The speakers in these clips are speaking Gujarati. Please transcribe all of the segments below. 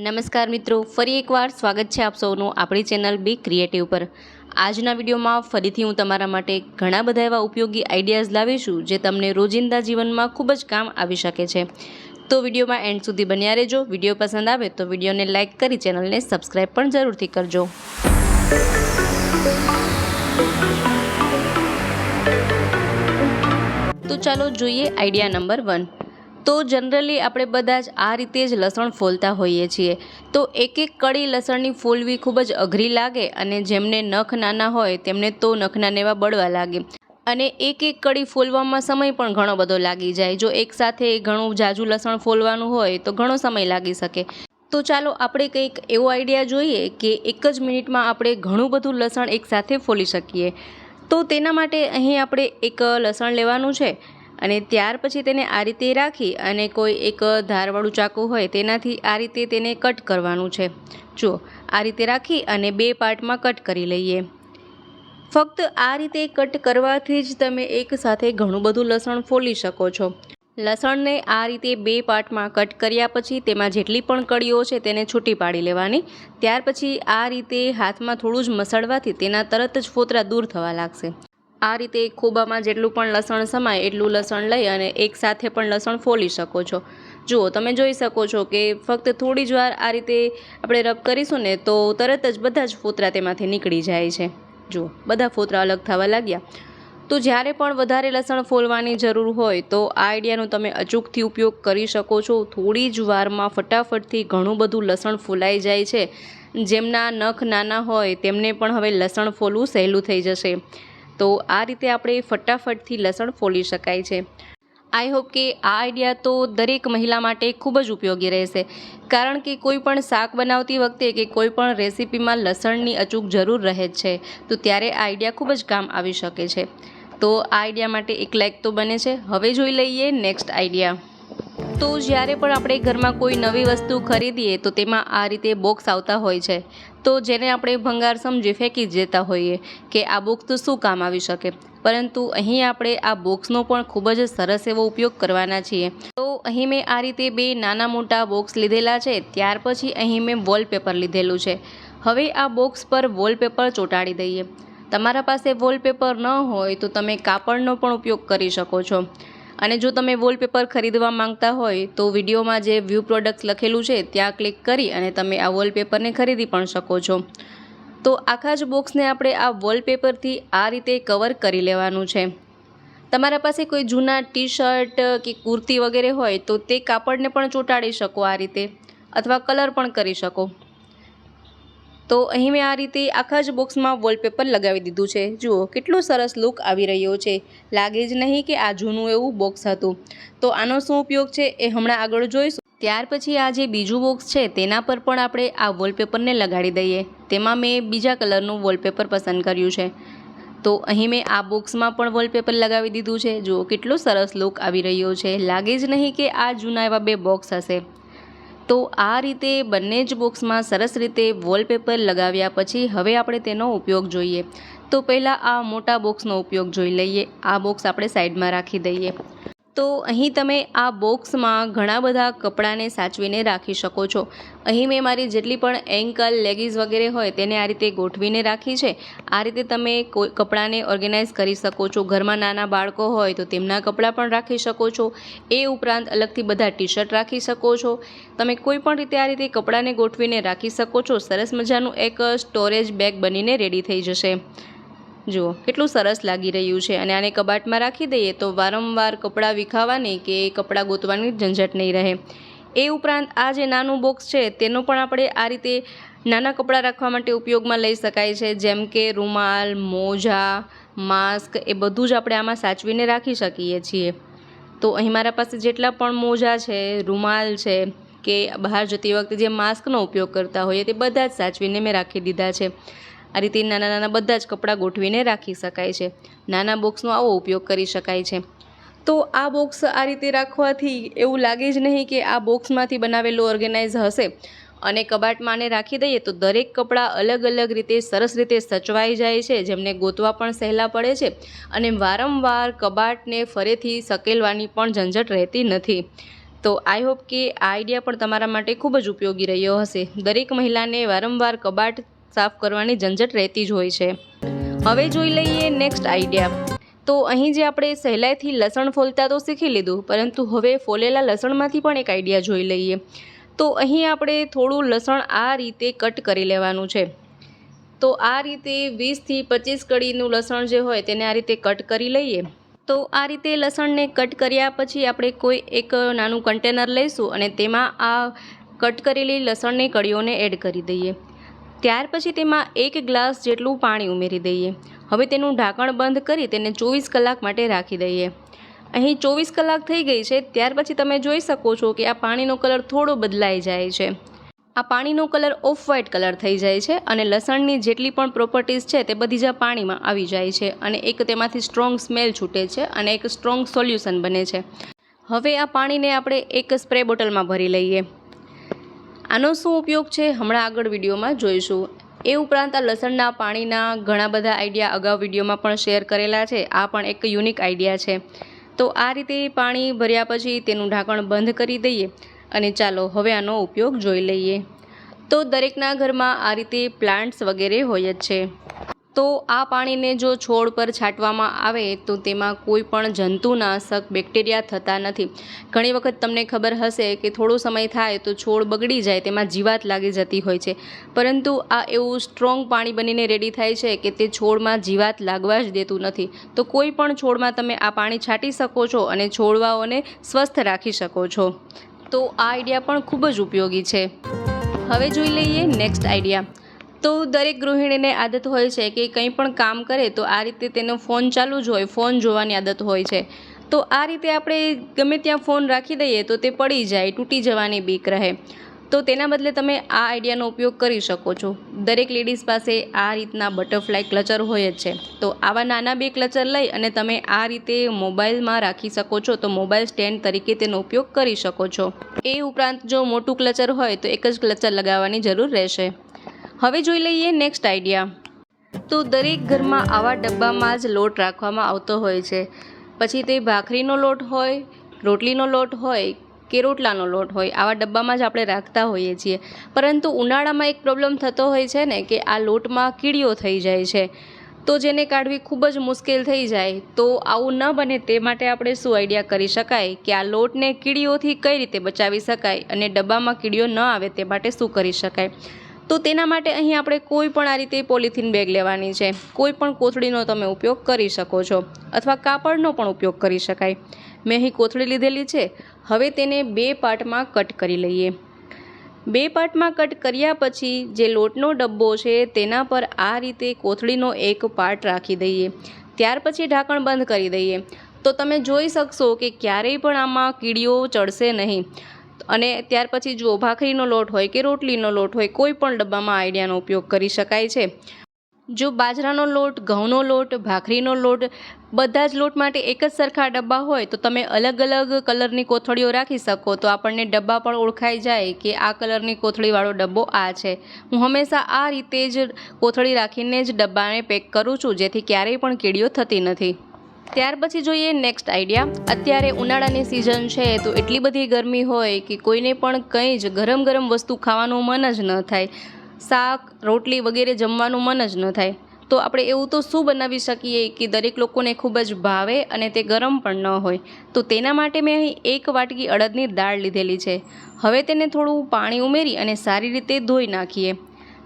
નમસ્કાર મિત્રો, ફરી એકવાર સ્વાગત છે આપ સૌનું આપણી ચેનલ બી ક્રિએટિવ પર. આજના વિડીયોમાં ફરીથી હું તમારા માટે ઘણા બધા એવા ઉપયોગી આઈડિયાઝ લાવીશું જે તમને રોજિંદા જીવનમાં ખૂબ જ કામ આવી શકે છે. તો વિડીયોમાં એન્ડ સુધી બન્યા રહેજો. વીડિયો પસંદ આવે તો વિડીયોને લાઇક કરી ચેનલને સબસ્ક્રાઈબ પણ જરૂરથી કરજો. તો ચાલો જોઈએ આઈડિયા નંબર વન. તો જનરલી આપણે બધા જ આ રીતે જ લસણ ફોલતા હોઈએ છીએ. તો એક એક કળી લસણની ફોલવી ખૂબ જ અઘરી લાગે અને જેમને નખ નાના હોય તેમને તો નખના નેવા બળવા લાગે. અને એક એક કડી ફોલવામાં સમય પણ ઘણો બધો લાગી જાય. જો એકસાથે ઘણું જાજુ લસણ ફોલવાનું હોય તો ઘણો સમય લાગી શકે. તો ચાલો આપણે કંઈક એવો આઈડિયા જોઈએ કે એક જ મિનિટમાં આપણે ઘણું બધું લસણ એકસાથે ફોલી શકીએ. તો તેના માટે અહીં આપણે એક લસણ લેવાનું છે. અને ત્યાર પછી તેને આ રીતે રાખી અને કોઈ એક ધારવાળું ચાકુ હોય તેનાથી આ રીતે તેને કટ કરવાનું છે. જુઓ, આ રીતે રાખી અને બે પાર્ટમાં કટ કરી લઈએ. ફક્ત આ રીતે કટ કરવાથી જ તમે એકસાથે ઘણું બધું લસણ ફોલી શકો છો. લસણને આ રીતે બે પાર્ટમાં કટ કર્યા પછી તેમાં જેટલી પણ કળીઓ છે તેને છૂટી પાડી લેવાની. ત્યાર પછી આ રીતે હાથમાં થોડું જ મસળવાથી તેના તરત જ ફોતરા દૂર થવા લાગશે. આ રીતે ખોબામાં જેટલું પણ લસણ સમાય એટલું લસણ લઈ અને એકસાથે પણ લસણ ફોલી શકો છો. જુઓ, તમે જોઈ શકો છો કે ફક્ત થોડી જ વાર આ રીતે આપણે રબ કરીશું ને તો તરત જ બધા જ ફોતરા તેમાંથી નીકળી જાય છે. જુઓ, બધા ફોતરા અલગ થવા લાગ્યા. તો જ્યારે પણ વધારે લસણ ફોલવાની જરૂર હોય તો આ આઈડિયાનો તમે અચૂકથી ઉપયોગ કરી શકો છો. થોડી જ વારમાં ફટાફટથી ઘણું બધું લસણ ફોલાઈ જાય છે. જેમના નખ નાના હોય તેમને પણ હવે લસણ ફોલવું સહેલું થઈ જશે. તો આ રીતે આપણે ફટાફટથી લસણ ફોલી શકાય છે. આઈ હોપ કે આ આઈડિયા તો દરેક મહિલા માટે ખૂબ જ ઉપયોગી રહેશે. કારણ કે કોઈ પણ શાક બનાવતી વખતે કે કોઈ પણ રેસીપીમાં લસણની અચૂક જરૂર રહે જ છે, તો ત્યારે આ આઈડિયા ખૂબ જ કામ આવી શકે છે. તો આ આઈડિયા માટે એક લાઇક તો બને છે. હવે જોઈ લઈએ નેક્સ્ટ આઈડિયા તો જ્યારે પણ આપણે ઘરમાં કોઈ નવી વસ્તુ ખરીદીએ, તો તેમાં આ રીતે બોક્સ આવતા હોય છે. તો જેને આપણે ભંગાર સમજી ફેંકી જ દેતા હોઈએ કે આ બોક્સ તો શું કામ આવી શકે? પરંતુ અહીં આપણે આ બોક્સનો પણ ખૂબ જ સરસ એવો ઉપયોગ કરવાના છીએ. તો અહીં મેં આ રીતે બે નાના મોટા બોક્સ લીધેલા છે, ત્યાર પછી અહીં મેં વોલપેપર લીધેલું છે. હવે આ બોક્સ પર વોલપેપર ચોંટાડી દઈએ. તમારા પાસે વોલપેપર ન હોય તો તમે કાપડનો પણ ઉપયોગ કરી શકો છો. અને જો તમે વોલપેપર ખરીદવા માંગતા હોય તો વિડીયોમાં જે વ્યૂ પ્રોડક્ટ્સ લખેલું છે, ત્યાં ક્લિક કરી અને તમે આ વોલપેપરને ખરીદી પણ શકો છો. તો આખા જ બોક્સને આપણે આ વોલપેપરથી આ રીતે કવર કરી લેવાનું છે. તમારા પાસે કોઈ જૂના ટી શર્ટ કે કુર્તી વગેરે હોય તો તે કાપડને પણ ચોંટાડી શકો આ રીતે, અથવા કલર પણ કરી શકો. તો અહીં મેં આ રીતે આખા જ બોક્સમાં વોલપેપર લગાવી દીધું છે. જુઓ, કેટલું સરસ લુક આવી રહ્યો છે. લાગે જ નહીં કે આ જૂનું એવું બોક્સ હતું. તો આનો શું ઉપયોગ છે એ હમણાં આગળ જોઈશું. ત્યાર પછી આ જે બીજું બોક્સ છે તેના પર પણ આપણે આ વોલપેપરને લગાડી દઈએ. તેમાં મેં બીજા કલરનું વોલપેપર પસંદ કર્યું છે. તો અહીં મેં આ બોક્સમાં પણ વોલપેપર લગાવી દીધું છે. જુઓ, કેટલો સરસ લુક આવી રહ્યો છે. લાગે જ નહીં કે આ જૂના એવા બે બોક્સ હશે. તો આ રીતે બંને જ બોક્સમાં સરસ રીતે વોલપેપર લગાવ્યા પછી હવે આપણે તેનો ઉપયોગ જોઈએ. તો પહેલાં આ મોટા બોક્સનો ઉપયોગ જોઈ લઈએ. આ બોક્સ આપણે સાઈડમાં રાખી દઈએ. તો અહીં તમે આ બોક્સમાં ઘણા બધા કપડાને સાચવીને રાખી શકો છો. અહીં મેં મારી જેટલી પણ એન્કલ લેગીઝ વગેરે હોય તેને આ રીતે ગોઠવીને રાખી છે. આ રીતે તમે કોઈ કપડાને ઓર્ગેનાઇઝ કરી શકો છો. ઘરમાં નાના બાળકો હોય તો તેમના કપડાં પણ રાખી શકો છો. એ ઉપરાંત અલગથી બધા ટી શર્ટ રાખી શકો છો. તમે કોઈ પણ રીતે આ રીતે કપડાને ગોઠવીને રાખી શકો છો. સરસ મજાનું એક સ્ટોરેજ બેગ બનીને રેડી થઈ જશે. જુઓ, કેટલું સરસ લાગી રહ્યું છે. અને આને કબાટમાં રાખી દઈએ તો વારંવાર કપડાં વિખાવાની કે કપડાં ગોતવાની ઝંઝટ નહીં રહે. એ ઉપરાંત આ જે નાનું બોક્સ છે, તેનો પણ આપણે આ રીતે નાના કપડાં રાખવા માટે ઉપયોગમાં લઈ શકાય છે. જેમ કે રૂમાલ, મોજા, માસ્ક, એ બધું જ આપણે આમાં સાચવીને રાખી શકીએ છીએ. તો અહીં મારા પાસે જેટલા પણ મોજા છે, રૂમાલ છે, કે બહાર જતી વખતે જે માસ્કનો ઉપયોગ કરતા હોઈએ, તે બધા જ સાચવીને મેં રાખી દીધા છે. આ રીતે નાના નાના બધા જ કપડાં ગોઠવીને રાખી શકાય છે. નાના બોક્સનો આવો ઉપયોગ કરી શકાય છે. તો આ બોક્સ આ રીતે રાખવાથી એવું લાગે જ નહીં કે આ બોક્સમાંથી બનાવેલું ઓર્ગેનાઇઝ હશે. અને કબાટમાં આને રાખી દઈએ તો દરેક કપડાં અલગ અલગ રીતે સરસ રીતે સચવાઈ જાય છે, જેમને ગોતવા પણ સહેલા પડે છે. અને વારંવાર કબાટને ફરીથી સકેલવાની પણ ઝંઝટ રહેતી નથી. તો આઈ હોપ કે આ આઈડિયા પણ તમારા માટે ખૂબ જ ઉપયોગી રહ્યો હશે. દરેક મહિલાને વારંવાર કબાટ સાફ કરવાની ઝંઝટ રહેતી જ હોય છે. હવે જોઈ લઈએ નેક્સ્ટ આઈડિયા તો અહીં જે આપણે સહેલાઈથી લસણ ફોલતા તો શીખી લીધું, પરંતુ હવે ફોલેલા લસણમાંથી પણ એક આઈડિયા જોઈ લઈએ. તો અહીં આપણે થોડું લસણ આ રીતે કટ કરી લેવાનું છે. તો આ રીતે વીસથી પચીસ કડીનું લસણ જે હોય તેને આ રીતે કટ કરી લઈએ. તો આ રીતે લસણને કટ કર્યા પછી આપણે કોઈ એક નાનું કન્ટેનર લઈશું અને તેમાં આ કટ કરેલી લસણની કળીઓને એડ કરી દઈએ. ત્યાર પછી તેમાં એક ગ્લાસ જેટલું પાણી ઉમેરી દઈએ. હવે તેનું ઢાંકણ બંધ કરી તેને ચોવીસ કલાક માટે રાખી દઈએ. અહીં ચોવીસ કલાક થઈ ગઈ છે, ત્યાર પછી તમે જોઈ શકો છો કે આ પાણીનો કલર થોડો બદલાઈ જાય છે. આ પાણીનો કલર ઓફ વ્હાઇટ કલર થઈ જાય છે અને લસણની જેટલી પણ પ્રોપર્ટીઝ છે તે બધી જ પાણીમાં આવી જાય છે અને એક તેમાંથી સ્ટ્રોંગ સ્મેલ છૂટે છે અને એક સ્ટ્રોંગ સોલ્યુશન બને છે. હવે આ પાણીને આપણે એક સ્પ્રે બોટલમાં ભરી લઈએ. આનો શું ઉપયોગ છે હમણાં આગળ વિડીયોમાં જોઈશું. એ ઉપરાંત આ લસણના પાણીના ઘણા બધા આઈડિયા અગાઉ વિડીયોમાં પણ શેર કરેલા છે. આ પણ એક યુનિક આઈડિયા છે. તો આ રીતે પાણી ભર્યા પછી તેનું ઢાંકણ બંધ કરી દઈએ અને ચાલો હવે આનો ઉપયોગ જોઈ લઈએ. તો દરેકના ઘરમાં આ રીતે પ્લાન્ટ્સ વગેરે હોય જ છે. તો આ પાણીને જો છોડ પર છાંટવામાં આવે તો તેમાં કોઈ પણ જંતુનાશક, બેક્ટેરિયા થતા નથી. ઘણી વખત તમને ખબર હશે કે થોડો સમય થાય તો છોડ બગડી જાય, તેમાં જીવાત લાગી જતી હોય છે. પરંતુ આ એવું સ્ટ્રોંગ પાણી બનીને રેડી થાય છે કે તે છોડમાં જીવાત લાગવા જ દેતું નથી. તો કોઈ પણ છોડમાં તમે આ પાણી છાંટી શકો છો અને છોડવાઓને સ્વસ્થ રાખી શકો છો. તો આ આઈડિયા પણ ખૂબ જ ઉપયોગી છે. હવે જોઈ લઈએ નેક્સ્ટ આઈડિયા. તો દરેક ગૃહિણીને આદત હોય છે કે કંઈ પણ કામ કરે તો આ રીતે તેનો ફોન ચાલુ જ હોય, ફોન જોવાની આદત હોય છે. તો આ રીતે આપણે ગમે ત્યાં ફોન રાખી દઈએ તો તે પડી જાય, તૂટી જવાની બીક રહે. તો તેના બદલે તમે આ આઈડિયાનો ઉપયોગ કરી શકો છો. દરેક લેડીઝ પાસે આ રીતના બટરફ્લાય ક્લચર હોય જ છે. તો આવા નાના બે ક્લચર લઈ અને તમે આ રીતે મોબાઈલમાં રાખી શકો છો તો મોબાઈલ સ્ટેન્ડ તરીકે તેનો ઉપયોગ કરી શકો છો. એ ઉપરાંત જો મોટું ક્લચર હોય તો એક જ ક્લચર લગાવવાની જરૂર રહેશે. હવે જોઈ લઈએ નેક્સ્ટ આઈડિયા તો દરેક ઘરમાં આવા ડબ્બામાં જ લોટ રાખવામાં આવતો હોય છે. પછી તે ભાખરીનો લોટ હોય, રોટલીનો લોટ હોય કે રોટલાનો લોટ હોય, આવા ડબ્બામાં જ આપણે રાખતા હોઈએ છીએ. પરંતુ ઉનાળામાં એક પ્રોબ્લેમ થતો હોય છે ને કે આ લોટમાં કીડીઓ થઈ જાય છે. તો જેને કાઢવી ખૂબ જ મુશ્કેલ થઈ જાય. તો આવું ન બને તે માટે આપણે શું આઈડિયા કરી શકાય? કે આ લોટને કીડીઓથી કઈ રીતે બચાવી શકાય અને ડબ્બામાં કીડીઓ ન આવે તે માટે શું કરી શકાય? તો તેના માટે અહીં આપણે કોઈ પણ આ રીતે પોલિથીન બેગ લેવાની છે. કોઈ પણ કોથળીનો તમે ઉપયોગ કરી શકો છો અથવા કાપડનો પણ ઉપયોગ કરી શકાય. મેં અહીં કોથળી લીધેલી છે. હવે તેને બે પાર્ટમાં કટ કરી લઈએ. બે પાર્ટમાં કટ કર્યા પછી જે લોટનો ડબ્બો છે તેના પર આ રીતે કોથળીનો એક પાર્ટ રાખી દઈએ. ત્યાર પછી ઢાંકણ બંધ કરી દઈએ. તો તમે જોઈ શકશો કે ક્યારેય પણ આમાં કીડીઓ ચડશે નહીં. અને ત્યાર પછી જુઓ, ભાખરીનો લોટ હોય કે રોટલીનો લોટ હોય, કોઈ પણ ડબ્બામાં આઈડિયાનો ઉપયોગ કરી શકાય છે. જો બાજરાનો લોટ, ઘઉંનો લોટ, ભાખરીનો લોટ, બધા જ લોટ માટે એક જ સરખા ડબ્બા હોય, તો તમે અલગ અલગ કલરની કોથળીઓ રાખી શકો. તો આપણને ડબ્બા પણ ઓળખાઈ જાય કે આ કલરની કોથળીવાળો ડબ્બો આ છે. હું હંમેશા આ રીતે જ કોથળી રાખીને જ ડબ્બાને પેક કરું છું, જેથી ક્યારેય પણ કીડીઓ થતી નથી. ત્યાર પછી જોઈએ નેક્સ્ટ આઈડિયા અત્યારે ઉનાળાની સિઝન છે, તો એટલી બધી ગરમી હોય કે કોઈને પણ કંઈ જ ગરમ ગરમ વસ્તુ ખાવાનું મન જ ન થાય. શાક, રોટલી વગેરે જમવાનું મન જ ન થાય. તો આપણે એવું તો શું બનાવી શકીએ કે દરેક લોકોને ખૂબ જ ભાવે અને તે ગરમ પણ ન હોય. તો તેના માટે મેં અહીં એક વાટકી અડદની દાળ લીધેલી છે. હવે તેને થોડું પાણી ઉમેરી અને સારી રીતે ધોઈ નાખીએ.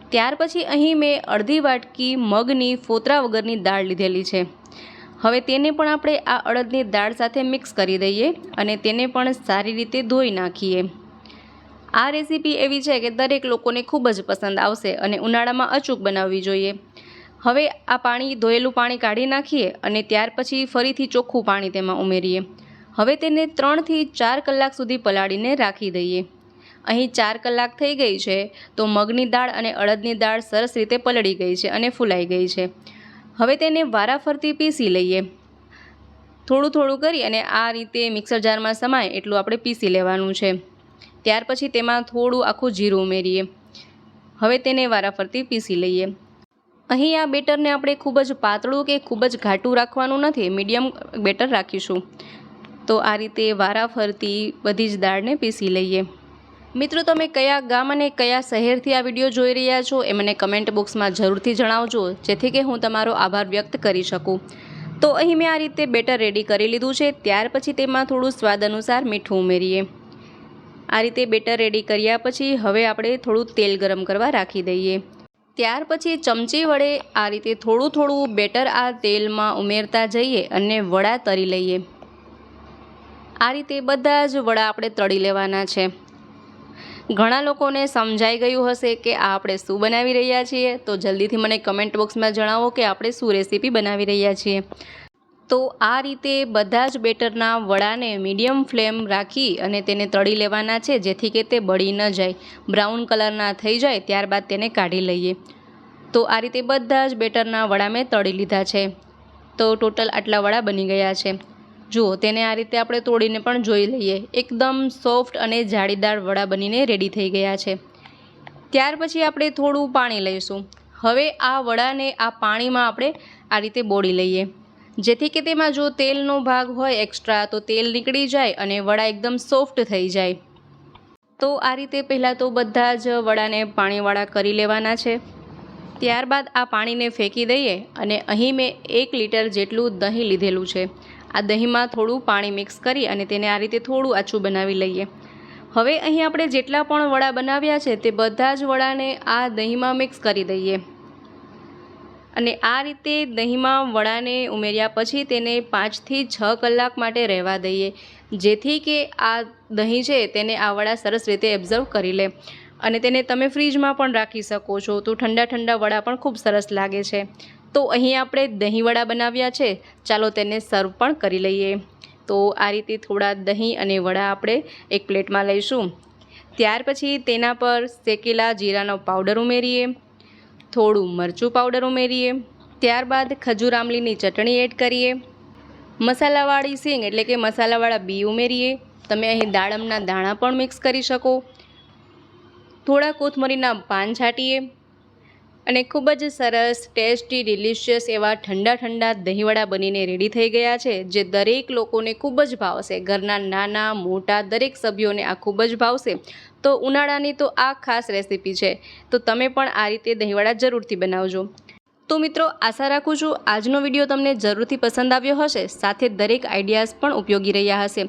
ત્યાર પછી અહીં મેં અડધી વાટકી મગની ફોતરા વગરની દાળ લીધેલી છે. હવે તેને પણ આપણે આ અડદની દાળ સાથે મિક્સ કરી દઈએ અને તેને પણ સારી રીતે ધોઈ નાખીએ. આ રેસીપી એવી છે કે દરેક લોકોને ખૂબ જ પસંદ આવશે અને ઉનાળામાં અચૂક બનાવવી જોઈએ. હવે આ પાણી ધોયેલું પાણી કાઢી નાખીએ અને ત્યાર પછી ફરીથી ચોખ્ખું પાણી તેમાં ઉમેરીએ. હવે તેને ત્રણથી ચાર કલાક સુધી પલાળીને રાખી દઈએ. અહીં ચાર કલાક થઈ ગઈ છે, તો મગની દાળ અને અડદની દાળ સરસ રીતે પલળી ગઈ છે અને ફૂલાઈ ગઈ છે. હવે તેને વારાફરતી પીસી લઈએ. થોડું થોડું કરી અને આ રીતે મિક્સર જારમાં સમાય એટલું આપણે પીસી લેવાનું છે. ત્યાર પછી તેમાં થોડું આખું જીરું ઉમેરીએ. હવે તેને વારાફરતી પીસી લઈએ. અહીં આ બેટરને આપણે ખૂબ જ પાતળું કે ખૂબ જ ઘાટું રાખવાનું નથી, મીડિયમ બેટર રાખીશું. તો આ રીતે વારા ફરતી બધી જ દાળને પીસી લઈએ. મિત્રો, તમે કયા ગામ અને કયા શહેરથી આ વીડિયો જોઈ રહ્યા છો એ મને કમેન્ટ બોક્સમાં જરૂરથી જણાવજો, જેથી કે હું તમારો આભાર વ્યક્ત કરી શકું. તો અહીં મેં આ રીતે બેટર રેડી કરી લીધું છે, ત્યાર પછી તેમાં થોડું સ્વાદ અનુસાર મીઠું ઉમેરીએ. આ રીતે બેટર રેડી કર્યા પછી હવે આપણે થોડું તેલ ગરમ કરવા રાખી દઈએ. ત્યાર પછી ચમચી વડે આ રીતે થોડું થોડું બેટર આ તેલમાં ઉમેરતા જઈએ અને વડા તળી લઈએ. આ રીતે બધા જ વડા આપણે તળી લેવાના છે. ઘણા લોકોને સમજાઈ ગયું હશે કે આ આપણે શું બનાવી રહ્યા છીએ. તો જલ્દીથી મને કમેન્ટ બોક્સમાં જણાવો કે આપણે શું રેસીપી બનાવી રહ્યા છીએ. તો આ રીતે બધા જ બેટરના વડાને મીડિયમ ફ્લેમ રાખી અને તેને તળી લેવાના છે જેથી કે તે બળી ન જાય. બ્રાઉન કલરના થઈ જાય ત્યારબાદ તેને કાઢી લઈએ. તો આ રીતે બધા જ બેટરના વડા મેં તળી લીધા છે. તો ટોટલ આટલા વડા બની ગયા છે. જુઓ તેને આ રીતે આપણે તોડીને પણ જોઈ લઈએ. એકદમ સોફ્ટ અને જાળીદાર વડા બનીને રેડી થઈ ગયા છે. ત્યાર પછી આપણે થોડું પાણી લઈશું. હવે આ વડાને આ પાણીમાં આપણે આ રીતે બોળી લઈએ. જેથી કે તેમાં જો તેલનો ભાગ હોય એક્સ્ટ્રા તો તેલ નીકળી જાય અને વડા એકદમ સોફ્ટ થઈ જાય. તો આ રીતે પહેલાં તો બધા જ વડાને પાણીવાળા કરી લેવાના છે. ત્યારબાદ આ પાણીને ફેંકી દઈએ અને અહીં મેં એક લીટર જેટલું દહીં લીધેલું છે. આ દહીંમાં થોડું પાણી મિક્સ કરી અને તેને આ રીતે થોડું આછું બનાવી લઈએ. હવે અહીં આપણે જેટલા પણ વડા બનાવ્યા છે તે બધા જ વડાને આ દહીંમાં મિક્સ કરી દઈએ. અને આ રીતે દહીંમાં વડાને ઉમેર્યા પછી તેને પાંચથી છ કલાક માટે રહેવા દઈએ. જેથી કે આ દહીં છે તેને આ વડા સરસ રીતે એબ્ઝર્વ કરી લે. અને તેને તમે ફ્રીજમાં પણ રાખી શકો છો તો ઠંડા ઠંડા વડા પણ ખૂબ સરસ લાગે છે. તો અહીં આપણે દહીંવડા બનાવ્યા છે. ચાલો તેને સર્વ પણ કરી લઈએ. તો આ રીતે થોડા દહીં અને વડા આપણે એક પ્લેટમાં લઈશું. ત્યાર પછી તેના પર શેકેલા જીરાનો પાવડર ઉમેરીએ. થોડું મરચું પાવડર ઉમેરીએ. ત્યારબાદ ખજૂર આમલીની ચટણી એડ કરીએ. મસાલાવાળી સીંગ એટલે કે મસાલાવાળા બી ઉમેરીએ. તમે અહીં દાડમના દાણા પણ મિક્સ કરી શકો. થોડા કોથમરીના પાન છાંટીએ. અને ખૂબ જ સરસ, ટેસ્ટી, ડિલિશિયસ એવા ઠંડા ઠંડા દહીંવડા બનીને રેડી થઈ ગયા છે, જે દરેક લોકોને ખૂબ જ ભાવશે. ઘરના નાના, મોટા દરેક સભ્યોને આ ખૂબ જ ભાવશે. તો ઉનાળાની તો આ ખાસ રેસીપી છે. તો તમે પણ આ રીતે દહીંવડા જરૂરથી બનાવજો. તો મિત્રો, આશા રાખું છું આજનો વીડિયો તમને જરૂરથી પસંદ આવ્યો હશે. સાથે દરેક આઈડિયાઝ પણ ઉપયોગી રહ્યા હશે.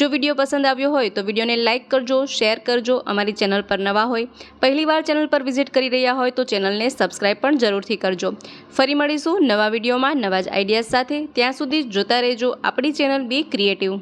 જો વીડિયો પસંદ આવ્યો હોય તો વિડીયોને લાઇક કરજો શેર કરજો, અમારી ચેનલ પર નવા હોય, પહેલીવાર ચેનલ પર વિઝિટ કરી રહ્યા હોય તો ચેનલને સબસ્ક્રાઈબ પણ જરૂરથી કરજો. ફરી મળીશું નવા વિડીયોમાં નવા જ આઈડિયાઝ સાથે. ત્યાં સુધી જોતા રહેજો આપણી ચેનલ બી ક્રિએટિવ